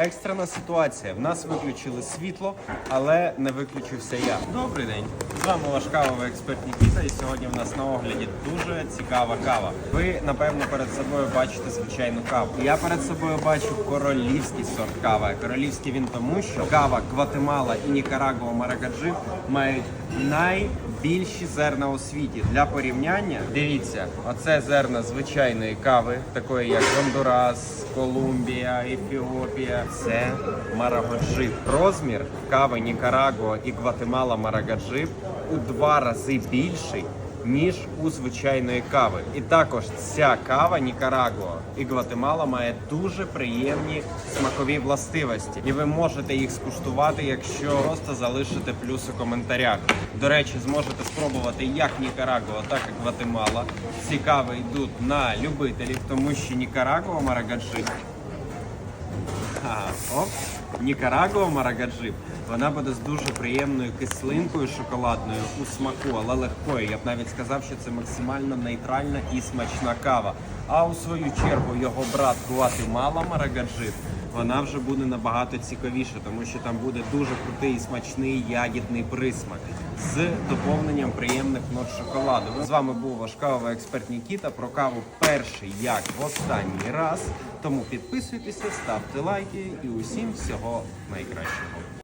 Екстрена ситуація. В нас виключили світло, але не виключився я. Добрий день. З вами ваш кавовий експерт Нікіта. І сьогодні в нас на огляді дуже цікава кава. Ви напевно перед собою бачите звичайну каву. Я перед собою бачу королівський сорт кави. Королівський він тому, що кава Гватемала і Нікарагуа Марагаджи мають найбільші зерна у світі. Для порівняння дивіться, оце зерна звичайної кави, такої як Гондурас, Колумбія, Ефіопія. Це марагаджип. Розмір кави Нікарагуа і Гватемала Марагаджип у два рази більший. Ніж у звичайної кави, і також ця кава Нікарагуа і Гватемала має дуже приємні смакові властивості, і ви можете їх скуштувати, якщо просто залишите плюс у коментарях. До речі, зможете спробувати як Нікарагуа, так і Гватемала. Ці кави йдуть на любителів, тому що Нікарагуа Марагаджи Ага, оп. Нікарагуа Марагаджип. Вона буде з дуже приємною кислинкою шоколадною у смаку, але легкою. Я б навіть сказав, що це максимально нейтральна і смачна кава. А у свою чергу його брат Гуатемала Марагаджип, вона вже буде набагато цікавіша, тому що там буде дуже крутий смачний ягідний присмак з доповненням приємних нот шоколаду. З вами був ваш кавовий експерт Нікіта. Про каву перший як в останній раз. Тому підписуйтеся, ставте лайки і усім всього найкращого.